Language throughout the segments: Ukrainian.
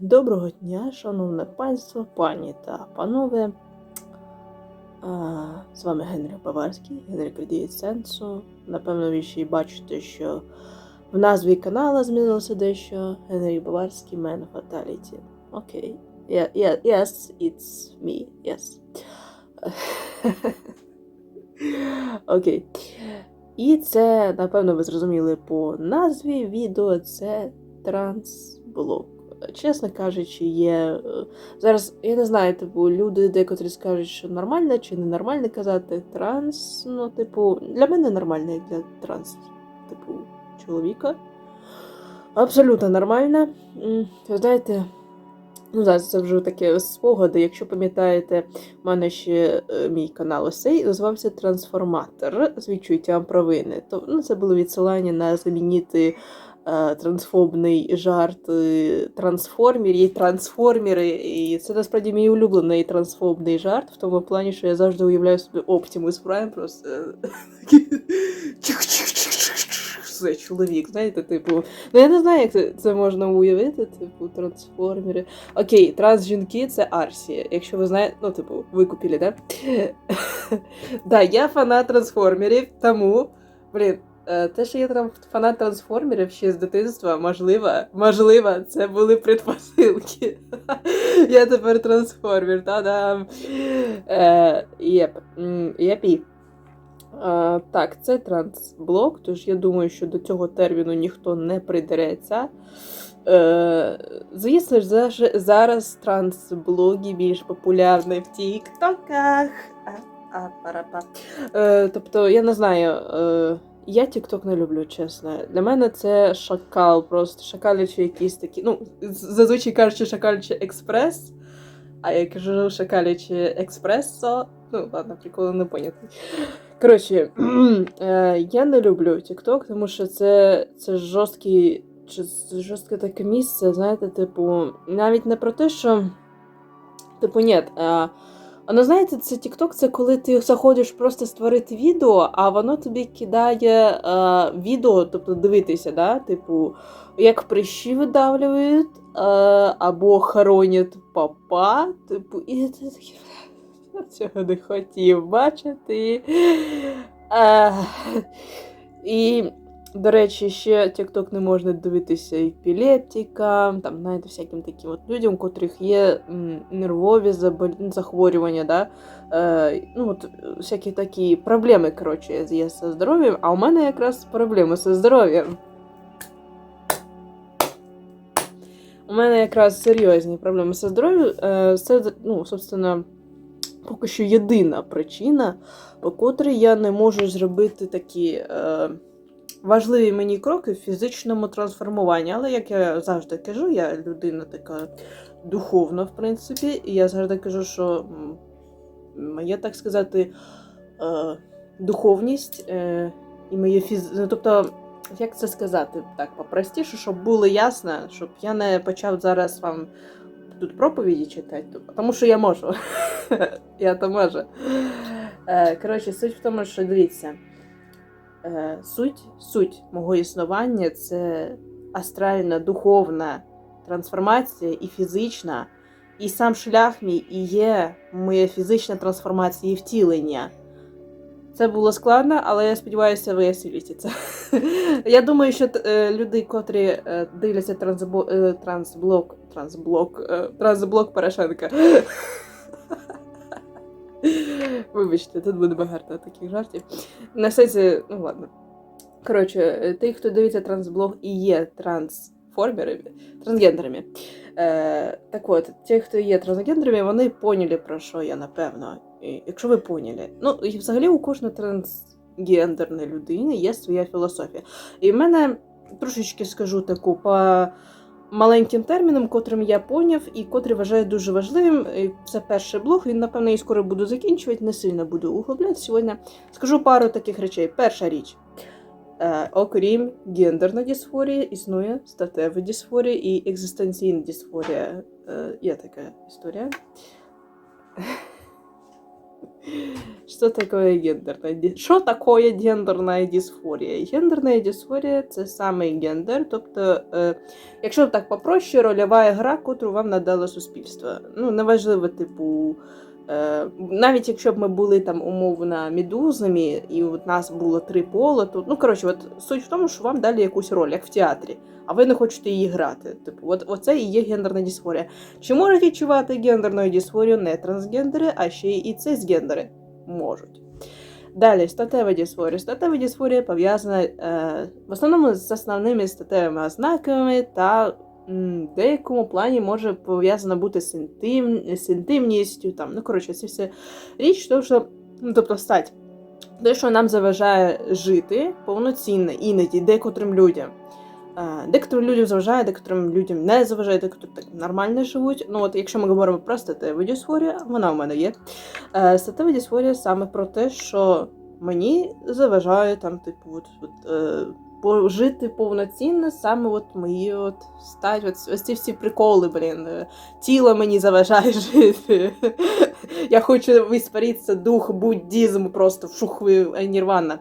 Доброго дня, шановне панство, пані та панове. З вами Генрі Баварський, Генрі придіє сенсу. Напевно, ви ще й бачите, що в назві канала змінилося дещо. Генрі Баварський Man Fatality. Окей. Yes, it's me. Yes. Окей. І це, напевно, ви зрозуміли по назві відео, це трансблок. Чесно кажучи, є. е, Зараз я не знаю, типу, люди декотрі скажуть, що нормально чи не нормально казати транс. Ну, типу, для мене нормально, як для транс, типу, чоловіка. Абсолютно нормально. Ви знаєте, ну зараз це вже таке спогади. Якщо пам'ятаєте, в мене ще е, мій канал Осей називався Трансформатор з відчуттям провини. То ну, це було відсилання на замінити трансфобний жарт е, трансформер і трансформери. І це насправді мій улюблений трансфобний жарт, в тому плані, що я завжди уявляю собі Optimus Prime просто. е. Це чоловік, знаєте, типу. Ну я не знаю, як це, це можна уявити, типу, трансформери. Окей, трансжінки це Арсі. Якщо ви знаєте, ну, типу, ви купили, да? да, я фанат трансформерів, тому, блін, е, те, що я там фанат трансформерів ще з дитинства, можливо, можливо, це були предпосилки. я тепер трансформер, та-дам. Е, Єп, єпі. Е, так, це трансблок, тож я думаю, що до цього терміну ніхто не придереться. Е, звісно ж, зараз трансблоги більш популярні в тіктоках. Е, тобто, я не знаю, е, я тікток не люблю, чесно. Для мене це шакал, просто шакалячі якісь такі. Ну, зазвичай кажучи, шакалячі експрес. А я кажу шакалячі експресо. Ну, ладно, приколи не понятий. Коротше, е, я не люблю TikTok, тому що це, це жорсткий, жорстке таке місце, знаєте, типу, навіть не про те, що. Типу, ні. Воно, знаєте, це TikTok, це коли ти заходиш просто створити відео, а воно тобі кидає е, відео, тобто дивитися, да? типу, як прищі видавлюють, е, або хоронять папа, типу, і ти такий. Цього не хотів бачити. Е, і, до речі, ще TikTok не можна дивитися епілептикам, там, знаєте, всяким таким от людям, у котрих є нервові забол- захворювання, да? е, ну, от, всякі такі проблеми, коротше, є зі здоров'ям, а у мене якраз проблеми зі здоров'ям. У мене якраз серйозні проблеми зі здоров'ям. Е, Це, ну, собственно, поки що єдина причина, по котрій я не можу зробити такі е, важливі мені кроки в фізичному трансформуванні. Але як я завжди кажу, я людина така духовна, в принципі, і я завжди кажу, що моя, так сказати, е, духовність е, і моє фіз... ну, тобто. Як це сказати так попростіше, щоб було ясно, щоб я не почав зараз вам тут проповіді читати, тому що я можу. я то можу. Е, Коротше, суть в тому, що дивіться. Е, Суть, суть мого існування це астральна, духовна трансформація і фізична. І сам шлях мій і є моя фізична трансформація і втілення. Це було складно, але я сподіваюся, ви це. Я думаю, що е, люди, котрі е, дивляться трансблок, трансблок, трансблок Порошенка. Вибачте, тут буде багато таких жартів. На сенсі, ну ладно. Коротше, е, ті, хто дивиться трансблог і є трансформерами, трансгендерами. Е, так от, ті, хто є трансгендерами, вони поняли, про що я, напевно. І, якщо ви поняли. Ну, і взагалі у кожної трансгендерної людини є своя філософія. І в мене трошечки скажу таку по маленьким термінам, котрим я поняв і котрі вважаю дуже важливим. Це перший блог. Він, напевно, і скоро буду закінчувати, не сильно буду углубляти сьогодні. Скажу пару таких речей. Перша річ. Е, окрім гендерної дисфорії, існує статева дисфорія і екзистенційна дисфорія. Е, є така історія. Що таке гендерна Що таке гендерна дисфорія? Гендерна дисфорія це саме гендер, тобто, якщо так попроще, рольова гра, котру вам надало суспільство. Ну, неважливо, типу. Е, навіть якщо б ми були там умовно медузами, і от нас було три пола, то ну коротше, от суть в тому, що вам дали якусь роль, як в театрі, а ви не хочете її грати. Типу, от оце і є гендерна дисфорія. Чи можуть відчувати гендерну дисфорію не трансгендери, а ще й цисгендери? Можуть. Далі, статева дисфорія. Статева дисфорія пов'язана е, в основному з основними статевими ознаками та в деякому плані може пов'язана бути з, інтим, з інтимністю. Там, ну, коротше, це все річ, тому що, ну, тобто стать. Те, що нам заважає жити повноцінно іноді декотрим людям. Е, Декотрим людям заважає, декотрим людям не заважає, декотрі так нормально живуть. Ну, от якщо ми говоримо про статеву дисфорію, вона в мене є. Е, Статева дисфорія саме про те, що мені заважає там, типу, от, от, е, пожити повноцінно, саме от мої от стать, от, ось ці всі приколи, блін. е, Тіло мені заважає жити. Я хочу виспаритися дух буддізму просто вшух ви- нірвана.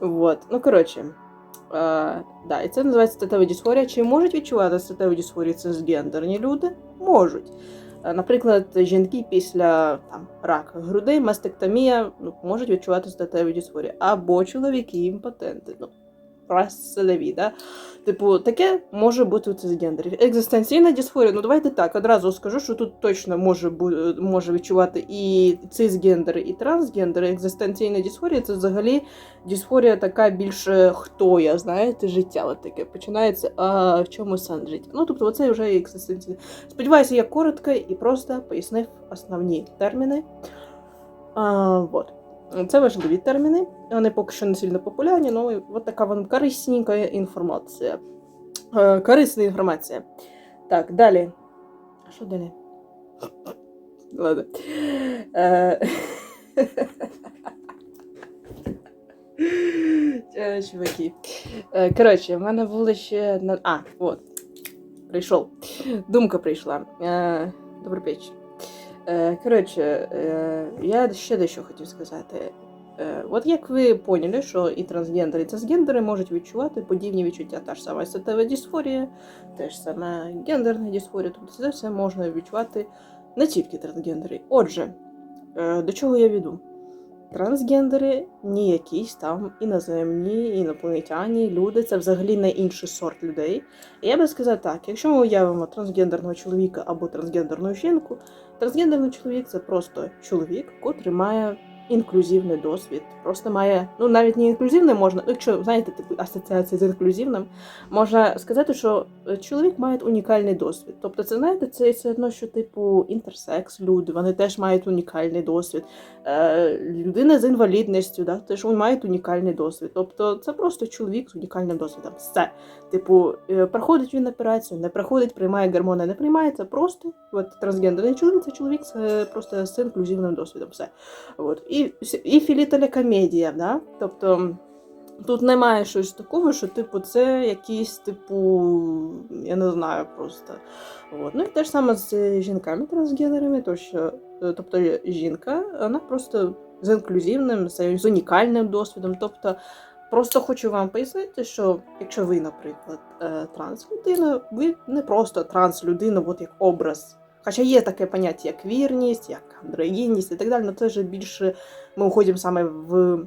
Вот. Ну, коротше. Е, да, і це називається статева дисфорія. Чи можуть відчувати статеву дисфорію цисгендерні люди? Можуть. Е, Наприклад, жінки після там, рака грудей, мастектомія ну, можуть відчувати статеву дисфорію. Або чоловіки імпотенти. Ну, расові, да? Типу, таке може бути у цисгендерів. Екзистенційна дисфорія, ну давайте так, одразу скажу, що тут точно може, може відчувати і цисгендери, і трансгендери. Екзистенційна дисфорія це взагалі дисфорія така більше хто я, знаєте, життя таке починається, а в чому сенс життя. Ну, тобто, оце вже екзистенційне. Сподіваюся, я коротко і просто пояснив основні терміни. А, вот. Це важливі терміни. Вони поки що не сильно популярні, але от така вам корисненька інформація. Е, корисна інформація. Так, далі. А що далі? Ладно. Е, Е, Чуваки. Коротше, в мене було ще. А, от. Прийшов. Думка прийшла. Добрий вечір. Е, Коротше, е, я ще дещо хотів сказати. Е, От як ви поняли, що і трансгендери, і цисгендери можуть відчувати подібні відчуття. Та ж сама статева дисфорія, те ж саме гендерна дисфорія. Тобто це все можна відчувати не тільки трансгендери. Отже, до чого я веду? Трансгендери не якісь там іноземні, інопланетяні, люди, це взагалі не інший сорт людей. І я би сказав так: якщо ми уявимо трансгендерного чоловіка або трансгендерну жінку, трансгендерний чоловік це просто чоловік, котрий має інклюзивний досвід. Просто має, ну навіть не інклюзивний можна, ну, якщо знаєте, типу асоціація з інклюзивним, можна сказати, що е, чоловік має унікальний досвід. Тобто, це знаєте, це все одно, що типу інтерсекс люди, вони теж мають унікальний досвід. Е, людина з інвалідністю, да, теж мають унікальний досвід. Тобто, це просто чоловік з унікальним досвідом. Все. Типу, е, проходить він операцію, не проходить, приймає гормони, не приймає, це просто от, трансгендерний чоловік, це чоловік з, е, просто з інклюзивним досвідом. Все. От. І, і філітеля комедія, да? тобто. Тут немає щось такого, що, типу, це якісь, типу, я не знаю просто. От. Ну і те ж саме з жінками трансгендерами, то що, е, тобто жінка, вона просто з інклюзивним, з унікальним досвідом. Тобто, просто хочу вам пояснити, що якщо ви, наприклад, е, транслюдина, ви не просто транслюдина, от як образ. Хоча є таке поняття, як вірність, як андрогінність і так далі, але це вже більше ми уходимо саме в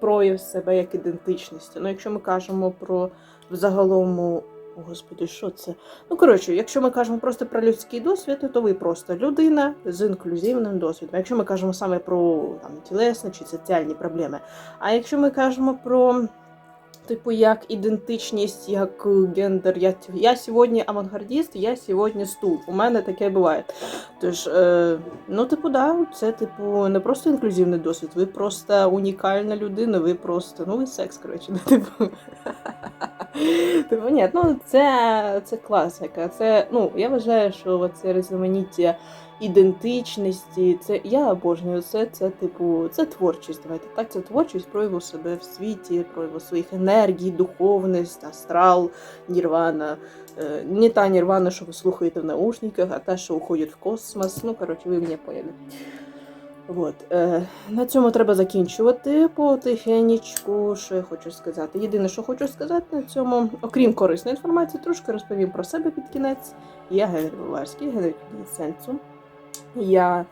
прояв себе як ідентичності. Ну, якщо ми кажемо про взагалому. О, Господи, що це? Ну, коротше, якщо ми кажемо просто про людський досвід, то ви просто людина з інклюзивним досвідом. Якщо ми кажемо саме про там, тілесні чи соціальні проблеми. А якщо ми кажемо про, типу, як ідентичність, як гендер, я, я сьогодні авангардіст, я сьогодні стул. У мене таке буває. Тож, е, ну, типу, да, це, типу, не просто інклюзивний досвід, ви просто унікальна людина, ви просто, ну, ви секс, коротше, типу. Типу, ні, ну це, це класика. Це, ну, я вважаю, що це різноманіття ідентичності, це я обожнюю це, це, типу, це творчість. Давайте так, це творчість прояву себе в світі, прояву своїх енергій, духовність, астрал, нірвана. Е, Не та нірвана, що ви слухаєте в наушниках, а та, що уходить в космос. Ну, коротше, ви мене поняли. От, е, на цьому треба закінчувати потихенечку. Що я хочу сказати? Єдине, що хочу сказати на цьому, окрім корисної інформації, трошки розповім про себе під кінець. Я Генрій Баварський, Генрій Сенсу. Я,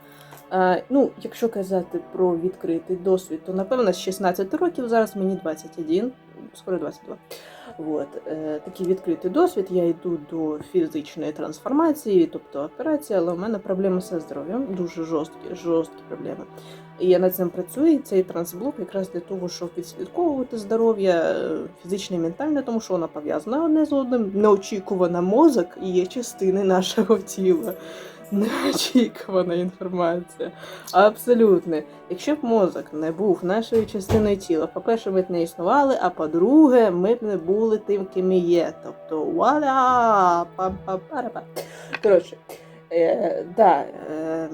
е, ну, якщо казати про відкритий досвід, то напевно з 16 років, зараз мені 21, скоро 22. От, е, такий відкритий досвід. Я йду до фізичної трансформації, тобто операції, але у мене проблеми зі здоров'ям, дуже жорсткі, жорсткі проблеми. І я над цим працюю. І цей трансблок якраз для того, щоб відслідковувати здоров'я е, фізичне і ментальне, тому що воно пов'язане одне з одним. Неочікувана мозок і є частини нашого тіла. Неочікувана інформація. Абсолютно. Якщо б мозок не був нашою частиною тіла, по-перше, ми б не існували, а по-друге, ми б не були тим, ким і є. Тобто, пам-пам-парапа. Коротше, е, да, е,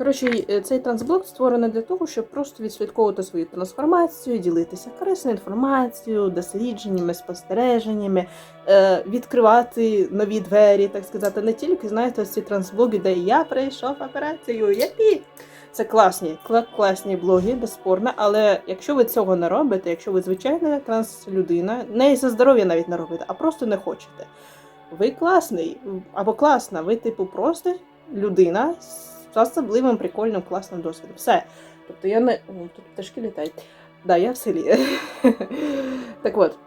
коротше, е, цей трансблок створений для того, щоб просто відслідковувати свою трансформацію, ділитися корисною інформацією, дослідженнями, спостереженнями, е, відкривати нові двері, так сказати, не тільки знаєте, ці трансблоги, де я прийшов операцію, япі. Це класні, класні блоги, безспорно. Але якщо ви цього не робите, якщо ви звичайна транслюдина, не із-за здоров'я навіть не робите, а просто не хочете. Ви класний або класна, ви, типу, просто людина з особливим прикольним класним досвідом. Все. Тобто я не. О, тут пташки літають. Да, я в селі. так от,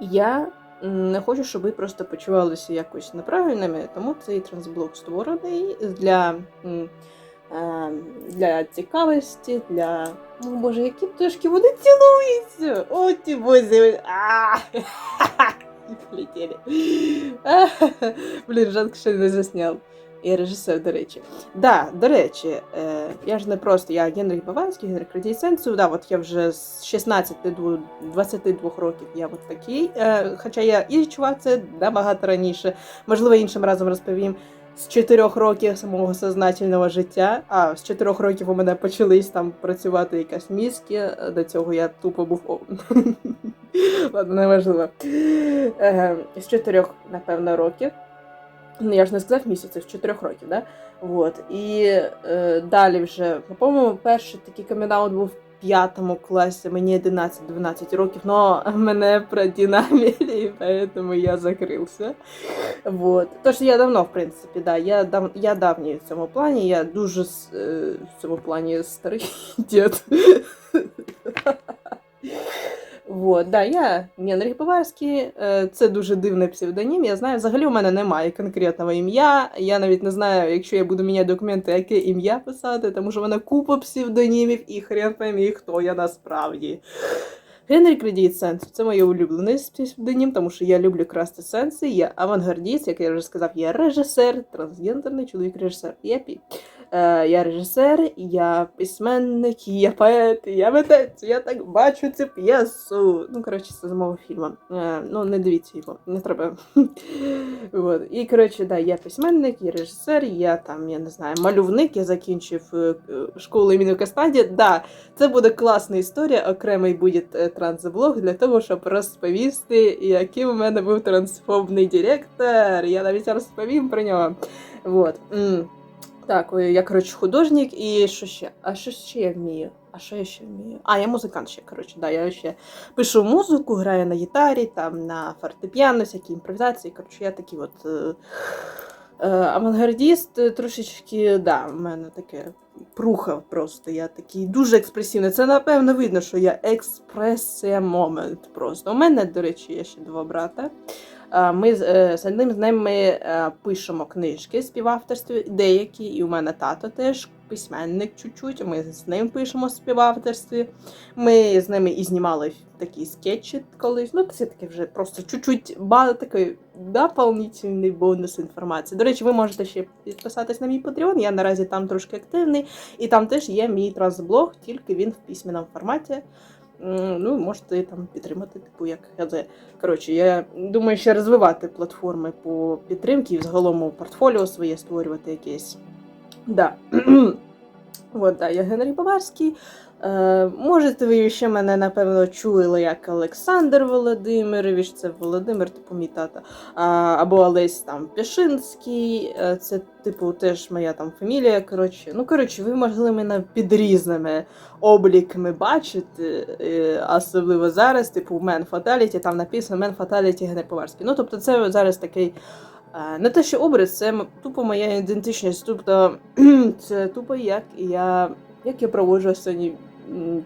я не хочу, щоб ви просто почувалися якось неправильними, тому цей трансблок створений для. е, Для цікавості, для. О боже, які пташки вони цілуються! О, ті бозі! А! І полетіли. А, Блін, жалко, що не засняв. Я режисер, до речі. Да, до речі, е, я ж не просто я Генріх Баварський, Генріх Радій Сенсу. Да, от я вже з 16 до 22 років я от такий. Е, хоча я і відчував це набагато раніше. Можливо, іншим разом розповім. З 4 років самого сознательного життя, а з 4 років у мене почались там працювати якась мізки. До цього я тупо був. Ладно, неважливо. Е, з 4, напевно, років. Ну, я ж не сказав місяців, з 4 років, да? Вот. І е, далі вже, по-моєму, перший такий камінаут був в п'ятому класі, мені 11-12 років, но мене продинамили, і тому я закрився. Вот. Тож я давно, в принципі, да, я, дав, я давній в цьому плані, я дуже е, в цьому плані старий дід. Вот, да, я Генріх Баварський, е, це дуже дивний псевдонім. Я знаю, взагалі у мене немає конкретного ім'я. Я навіть не знаю, якщо я буду міняти документи, яке ім'я писати, тому що в мене купа псевдонімів і хрен пойми, хто я насправді. Генрік Радій Сенс це моє улюблений псевдонім, тому що я люблю красти сенси. Я авангардіст, як я вже сказав, я режисер, трансгендерний чоловік режисер. Я пі. Е, я режисер, я письменник, я поет, я митець, я так бачу цю п'єсу. Ну, коротше, це з мого фільму. Е, ну, не дивіться його, не треба. вот. І, коротше, да, я письменник, я режисер, я там, я не знаю, малювник, я закінчив е, школу імені Кастаді. Да, це буде класна історія, окремий буде трансблог для того, щоб розповісти, який у мене був трансфобний директор. Я навіть розповім про нього. Вот. Так, я, коротше, художник і що ще? А що ще я вмію? А що я ще вмію? А, я музикант ще, коротше, да, я ще пишу музику, граю на гітарі, там, на фортепіано, всякі імпровізації. Коротше, я такий от е, е, авангардіст, е, трошечки, да, в мене таке пруха просто. Я такий дуже експресивний. Це, напевно, видно, що я експресія момент просто. У мене, до речі, є ще два брата. Е, Ми з е, одним з ними е, пишемо книжки співавторстві, деякі, і у мене тато теж письменник чуть-чуть. Ми з ним пишемо співавторстві. Ми з ними і знімали такі скетчі колись. Ну, це таке вже просто чуть-чуть такий дополнительний бонус інформації. До речі, ви можете ще підписатись на мій Patreon, я наразі там трошки активний, і там теж є мій трансблог, тільки він в письменному форматі. Ну, можете там підтримати, типу, як ХЗ. Коротше, я думаю, ще розвивати платформи по підтримці і взагалом портфоліо своє створювати якесь. Да. От, да, я Генрій Баварський. Е, можете ви ще мене, напевно, чули як Олександр Володимирович, це Володимир, типу мій тата. А, або Олесь там Пішинський, е, це, типу, теж моя там фамілія. Коротше, ну, коротше, ви могли мене під різними обліками бачити, е, особливо зараз, типу, Мен Фаталіті, там написано Мен Фаталіті Генрій Баварський. Ну, тобто, це зараз такий. Е, Не те, що образ, це тупо моя ідентичність. Тобто це тупо як я, як я проводжу останній м,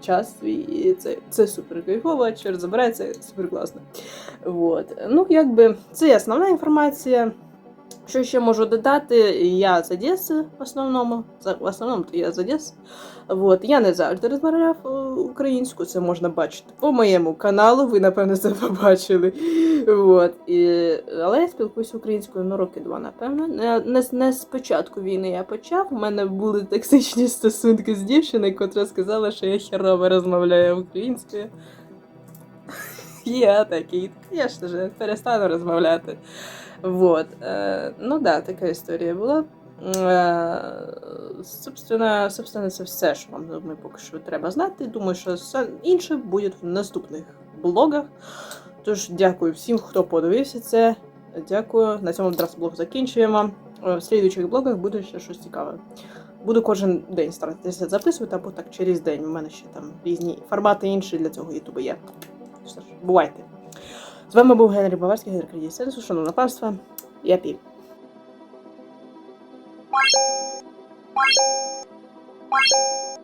час і це, це супер кайфово, через забирається супер класно. Вот. Ну, якби це основна інформація. Що ще можу додати? Я з Одеси в основному. В основному я з Одеси. Вот. Я не завжди розмовляв е, українською, це можна бачити по моєму каналу, ви, напевно, це побачили. Вот. І, але я спілкуюся українською ну, роки два, напевно. Не, не з початку війни я почав. У мене були токсичні стосунки з дівчиною, котра сказала, що я херово розмовляю українською. Я такий, звісно ж, перестану розмовляти. Вот. Е, ну да, така історія була. Е, собственно, собственно, це все, що вам думаю, поки що треба знати. Думаю, що все інше буде в наступних блогах. Тож дякую всім, хто подивився це. Дякую. На цьому зараз блог закінчуємо. Е, В слідуючих блогах буде ще щось цікаве. Буду кожен день старатися записувати, або так через день. У мене ще там різні формати інші для цього ютубу є. Бувайте. З вами був Генрі Баварський, Генрій Кредісенсу, шановне панство. Я пів. Thank you.